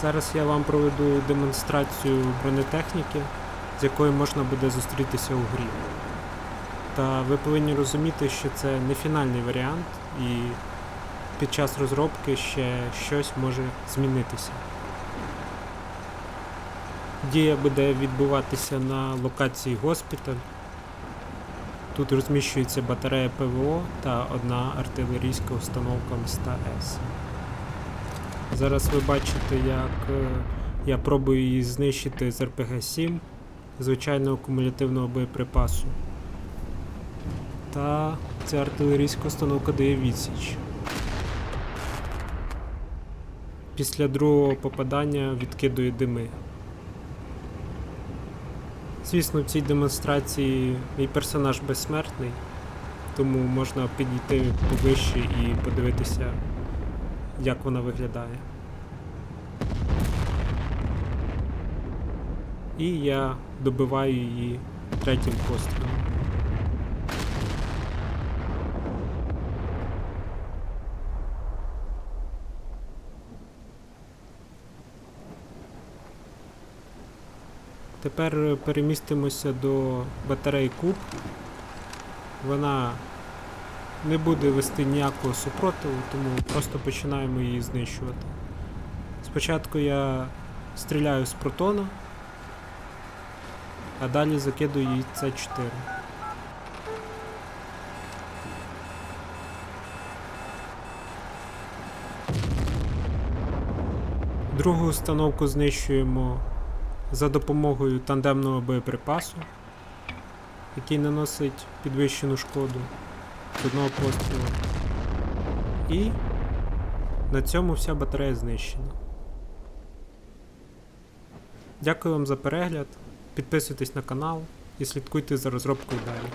Зараз я вам проведу демонстрацію бронетехніки, з якою можна буде зустрітися у грі. Та ви повинні розуміти, що це не фінальний варіант, і під час розробки ще щось може змінитися. Дія буде відбуватися на локації госпіталь. Тут розміщується батарея ПВО та одна артилерійська установка міста С. Зараз ви бачите, як е, я пробую її знищити з РПГ-7 звичайного кумулятивного боєприпасу. Та ця артилерійська установка дає відсіч. Після другого попадання відкидує дими. Звісно, в цій демонстрації мій персонаж безсмертний, тому можна підійти поближче і подивитися, як вона виглядає. І я добиваю її третім пострілом. Тепер перемістимося до батареї Куб. Вона не буде вести ніякого супротиву, тому просто починаємо її знищувати. Спочатку я стріляю з протона, а далі закидую їй С4. Другу установку знищуємо за допомогою тандемного боєприпасу, який наносить підвищену шкоду з одного пострілу. І на цьому вся батарея знищена. Дякую вам за перегляд. Підписуйтесь на канал і слідкуйте за розробкою далі.